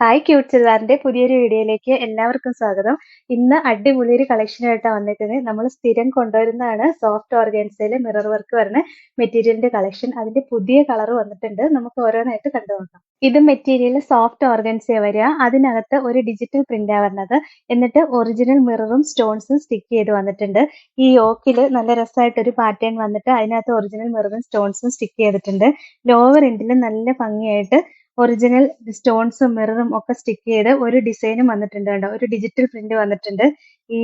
Hi cute ചുരിദാറിന്റെ പുതിയൊരു വീഡിയോയിലേക്ക് എല്ലാവർക്കും സ്വാഗതം. ഇന്ന് അടിപൊളി ഒരു കളക്ഷനായിട്ടാണ് വന്നിരിക്കുന്നത്. നമ്മൾ സ്ഥിരം കൊണ്ടുവരുന്നതാണ് സോഫ്റ്റ് ഓർഗൻസയിൽ മിറർ വർക്ക് വരുന്ന മെറ്റീരിയലിന്റെ കളക്ഷൻ അതിന്റെ പുതിയ കളർ വന്നിട്ടുണ്ട്. നമുക്ക് ഓരോന്നായിട്ട് കണ്ടു നോക്കാം. ഇത് മെറ്റീരിയൽ സോഫ്റ്റ് ഓർഗൻസിയ വരിക. അതിനകത്ത് ഒരു ഡിജിറ്റൽ പ്രിന്റാണ് വരുന്നത്. എന്നിട്ട് ഒറിജിനൽ മിററും സ്റ്റോൺസും സ്റ്റിക്ക് ചെയ്ത് വന്നിട്ടുണ്ട്. ഈ യോക്കിൽ നല്ല രസമായിട്ട് ഒരു പാറ്റേൺ വന്നിട്ട് അതിനകത്ത് ഒറിജിനൽ മിററും സ്റ്റോൺസും സ്റ്റിക്ക് ചെയ്തിട്ടുണ്ട്. ലോവർ എൻഡിൽ നല്ല ഭംഗിയായിട്ട് ഒറിജിനൽ സ്റ്റോൺസും മിററും ഒക്കെ സ്റ്റിക്ക് ചെയ്ത് ഒരു ഡിസൈനും വന്നിട്ടുണ്ട് കേട്ടോ. ഒരു ഡിജിറ്റൽ പ്രിന്റ് വന്നിട്ടുണ്ട്. ഈ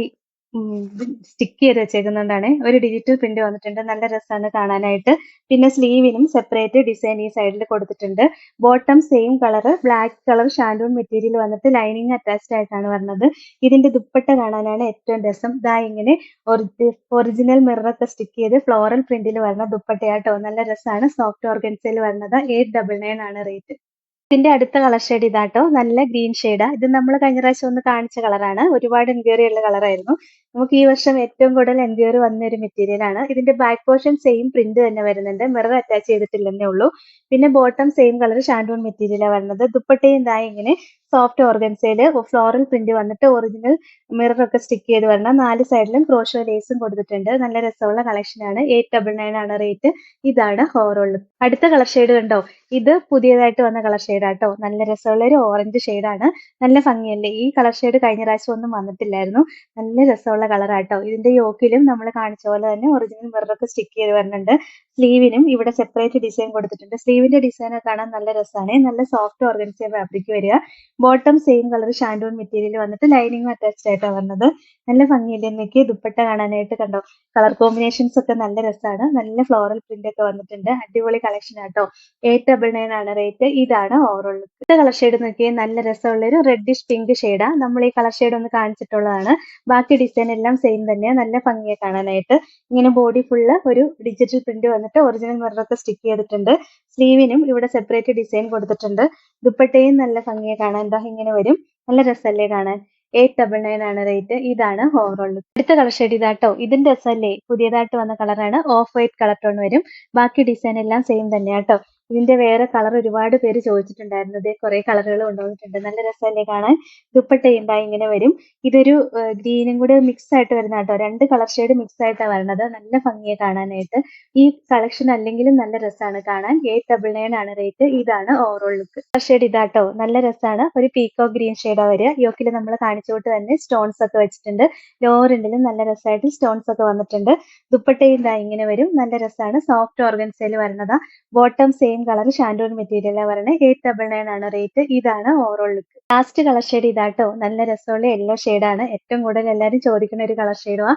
സ്റ്റിക്ക് ചെയ്ത് വെച്ചേക്കുന്നതുകൊണ്ടാണ് ഒരു ഡിജിറ്റൽ പ്രിന്റ് വന്നിട്ടുണ്ട്. നല്ല രസമാണ് കാണാനായിട്ട്. പിന്നെ സ്ലീവിനും സെപ്പറേറ്റ് ഡിസൈൻ ഈ സൈഡിൽ കൊടുത്തിട്ടുണ്ട്. Bottom same colour black colour shantoon material വന്നിട്ട് ലൈനിങ് അറ്റാച്ച്ഡ് ആയിട്ടാണ് വരുന്നത് ഇതിന്റെ ദുപ്പട്ട കാണാനാണ് ഏറ്റവും രസം. ദാ ഇങ്ങനെ ഒറിജിനൽ മിററൊക്കെ സ്റ്റിക്ക് ചെയ്ത് ഫ്ലോറൽ പ്രിന്റിൽ വരുന്ന ദുപ്പട്ടയാട്ടോ നല്ല രസമാണ് സോഫ്റ്റ് ഓർഗൻസയിൽ വരുന്നത്. എയ്റ്റ് ഡബിൾ നയൻ ആണ് റേറ്റ് ഇതിന്റെ അടുത്ത കളർ ഷെയ്ഡ് ഇതാട്ടോ. നല്ല ഗ്രീൻ ഷെയ്ഡാ ഇത് നമ്മൾ കഴിഞ്ഞ പ്രാവശ്യം ഒന്ന് കാണിച്ച കളറാണ് ഒരുപാട് എൻക്വയറി ഉള്ള കളറായിരുന്നു നമുക്ക് ഈ വർഷം ഏറ്റവും കൂടുതൽ എൻക്വയറി വന്ന ഒരു മെറ്റീരിയൽ ആണ്. ഇതിന്റെ ബാക്ക് പോർഷൻ സെയിം പ്രിന്റ് തന്നെ വരുന്നുണ്ട്. മിറർ അറ്റാച്ച് ചെയ്തിട്ടില്ലെന്നേ ഉള്ളൂ. പിന്നെ ബോട്ടം സെയിം കളർ ഷാൻഡൂൺ മെറ്റീരിയലാണ് വരുന്നത്. ദുപ്പട്ടയും ഇതായി ഇങ്ങനെ സോഫ്റ്റ് ഓർഗൻസയിൽ ഫ്ലോറൽ പ്രിന്റ് വന്നിട്ട് ഒറിജിനൽ മിറർ ഒക്കെ സ്റ്റിക്ക് ചെയ്ത് വരണം. നാല് സൈഡിലും ക്രോഷോ ലേസും കൊടുത്തിട്ടുണ്ട്. നല്ല രസമുള്ള കളക്ഷൻ ആണ്. എയ്റ്റ് ഡബിൾ നയൻ ആണ് റേറ്റ് ഇതാണ് ഓവറോൾ അടുത്ത കളർ ഷെയ്ഡ് കണ്ടോ? ഇത് പുതിയതായിട്ട് വന്ന കളർ ഷെയ്ഡ് ആട്ടോ. നല്ല രസമുള്ള ഒരു ഓറഞ്ച് ഷെയ്ഡാണ് നല്ല ഭംഗിയല്ലേ? ഈ കളർ ഷെയ്ഡ് കഴിഞ്ഞ പ്രാവശ്യം ഒന്നും വന്നിട്ടില്ലായിരുന്നു. നല്ല രസമുള്ള കളർ ആട്ടോ. ഇതിന്റെ യോക്കിലും നമ്മൾ കാണിച്ച പോലെ തന്നെ ഒറിജിനൽ മിററൊക്കെ സ്റ്റിക്ക് ചെയ്ത് വരുന്നുണ്ട് സ്ലീവിനും ഇവിടെ സെപ്പറേറ്റ് ഡിസൈൻ കൊടുത്തിട്ടുണ്ട്. സ്ലീവിന്റെ ഡിസൈൻ കാണാൻ നല്ല രസമാണ് നല്ല സോഫ്റ്റ് ഓർഗൻസിയ ഫാബ്രിക് വരിക. Bottom same colour shantoon material വന്നിട്ട് ലൈനിങ് അറ്റാച്ച്ഡ് ആയിട്ടാണ് വന്നത്. നല്ല ഭംഗിയില്ലേ എനിക്ക് ദുപ്പട്ട കാണാനായിട്ട് കണ്ടോ? കളർ കോമ്പിനേഷൻസ് ഒക്കെ നല്ല രസമാണ് നല്ല ഫ്ലോറൽ പ്രിന്റ് ഒക്കെ വന്നിട്ടുണ്ട്. അടിപൊളി കളക്ഷൻ ആട്ടോ. എയ്റ്റ് ഡബിൾ നയൻ ആണ് റേറ്റ് ഇതാണ് ഓവറോൾ ലുക്ക് കളർ ഷെയ്ഡ് നോക്കിയാൽ നല്ല രസമുള്ള ഒരു റെഡിഷ് പിങ്ക് ഷെയ്ഡാ നമ്മൾ ഈ കളർ ഷെയ്ഡ് ഒന്ന് കാണിച്ചിട്ടുള്ളതാണ്. ബാക്കി ഡിസൈൻ എല്ലാം സെയിം തന്നെയാണ് നല്ല ഭംഗിയെ കാണാനായിട്ട്. ഇങ്ങനെ ബോഡി ഫുള്ള് ഒരു ഡിജിറ്റൽ പ്രിന്റ് വന്നിട്ട് ഒറിജിനൽ മിററൊക്കെ സ്റ്റിക്ക് ചെയ്തിട്ടുണ്ട്. സ്ലീവിനും ഇവിടെ സെപ്പറേറ്റ് ഡിസൈൻ കൊടുത്തിട്ടുണ്ട്. ദുപ്പട്ടയും നല്ല ഭംഗിയെ കാണാൻ എന്താ ഇങ്ങനെ വരും. നല്ല രസമല്ലേ കാണാൻ? എയ്റ്റ് ഡബിൾ നയൻ ആണ് റേറ്റ് ഇതാണ് ഓവറോൾ അടുത്ത കളർ ഷെയ്ഡ് ഇതാട്ടോ ഇതിന്റെ രസമല്ലേ? പുതിയതായിട്ട് വന്ന കളറാണ് ഓഫ് വൈറ്റ് കളർ ടോൺ വരും. ബാക്കി ഡിസൈൻ എല്ലാം സെയിം തന്നെയാട്ടോ. ഇതിന്റെ വേറെ കളർ ഒരുപാട് പേര് ചോദിച്ചിട്ടുണ്ടായിരുന്നു. ഇതേ കുറെ കളറുകൾ കൊണ്ടുവന്നിട്ടുണ്ട്. നല്ല രസമല്ലേ കാണാൻ? ദുപ്പട്ട ഉണ്ടായി ഇങ്ങനെ വരും. ഇതൊരു ഗ്രീനും കൂടെ മിക്സ് ആയിട്ട് വരുന്ന കേട്ടോ. രണ്ട് കളർ ഷെയ്ഡ് മിക്സ് ആയിട്ടാണ് വരുന്നത് നല്ല ഭംഗിയെ കാണാനായിട്ട്. ഈ കളക്ഷൻ അല്ലെങ്കിലും നല്ല രസമാണ് കാണാൻ. എയ്റ്റ് ഡബിൾ നയൻ ആണ് റേറ്റ് ഇതാണ് ഓവറോൾ ലുക്ക് കളർ ഷെയ്ഡ് ഇതാട്ടോ. നല്ല രസമാണ്. ഒരു പീക്കോ ഗ്രീൻ ഷെയ്ഡാ വരിക. യോക്കിൽ നമ്മൾ കാണിച്ചുകൊണ്ട് തന്നെ സ്റ്റോൺസ് ഒക്കെ വെച്ചിട്ടുണ്ട്. ലോറിൻഡിലും നല്ല രസമായിട്ട് സ്റ്റോൺസ് ഒക്കെ വന്നിട്ടുണ്ട്. ദുപ്പട്ടയും ഇങ്ങനെ വരും. നല്ല രസമാണ്. സോഫ്റ്റ് ഓർഗൻസയിൽ വരുന്നതാ ബോട്ടം സെയിം കളർ ഷാൻഡൂൺ മെറ്റീരിയലാണ് പറയുന്നത് എയ്റ്റ് ഡബിൾ നയൻ ആണ് റേറ്റ് ഇതാണ് overall look last colour shade ഇതാട്ടോ. നല്ല രസമുള്ള യെല്ലോ ആണ്. ഏറ്റവും കൂടുതൽ എല്ലാവരും ചോദിക്കുന്ന ഒരു കളർ ഷെയ്ഡുമാണ്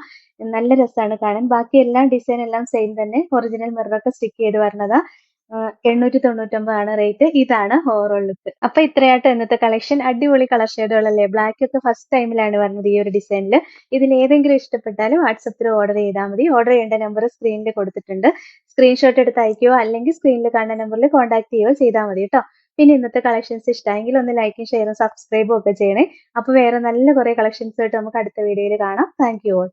നല്ല രസമാണ് കാണാൻ. ബാക്കി എല്ലാം ഡിസൈൻ എല്ലാം സെയിം തന്നെ. ഒറിജിനൽ മിററൊക്കെ സ്റ്റിക്ക് ചെയ്ത് വരുന്നതാ എണ്ണൂറ്റി തൊണ്ണൂറ്റൊമ്പതാണ് റേറ്റ് ഇതാണ് ഓവറോൾ ലുക്ക് അപ്പൊ ഇത്രയായിട്ട് ഇന്നത്തെ കളക്ഷൻ അടിപൊളി കളർ ഷെയ്ഡുകളല്ലേ ബ്ലാക്ക് ഒക്കെ ഫസ്റ്റ് ടൈമിലാണ് വരുന്നത് ഈ ഒരു ഡിസൈനിൽ ഇതിൽ ഏതെങ്കിലും ഇഷ്ടപ്പെട്ടാലും വാട്സപ്പിൽ ഓർഡർ ചെയ്താൽ മതി. ഓർഡർ ചെയ്യേണ്ട നമ്പർ സ്ക്രീനിൽ കൊടുത്തിട്ടുണ്ട്. സ്ക്രീൻഷോട്ട് എടുത്ത് അയക്കുകയോ അല്ലെങ്കിൽ സ്ക്രീനിൽ കാണുന്ന നമ്പറിൽ കോൺടാക്ട് ചെയ്യുകയോ ചെയ്താൽ മതി കേട്ടോ പിന്നെ ഇന്നത്തെ കളക്ഷൻസ് ഇഷ്ടമെങ്കിൽ ഒന്ന് ലൈക്കും ഷെയറും സബ്സ്ക്രൈബും ഒക്കെ ചെയ്യണേ. അപ്പൊ വേറെ നല്ല കുറെ കളക്ഷൻസ് ആയിട്ട് നമുക്ക് അടുത്ത വീഡിയോയിൽ കാണാം. Thank you all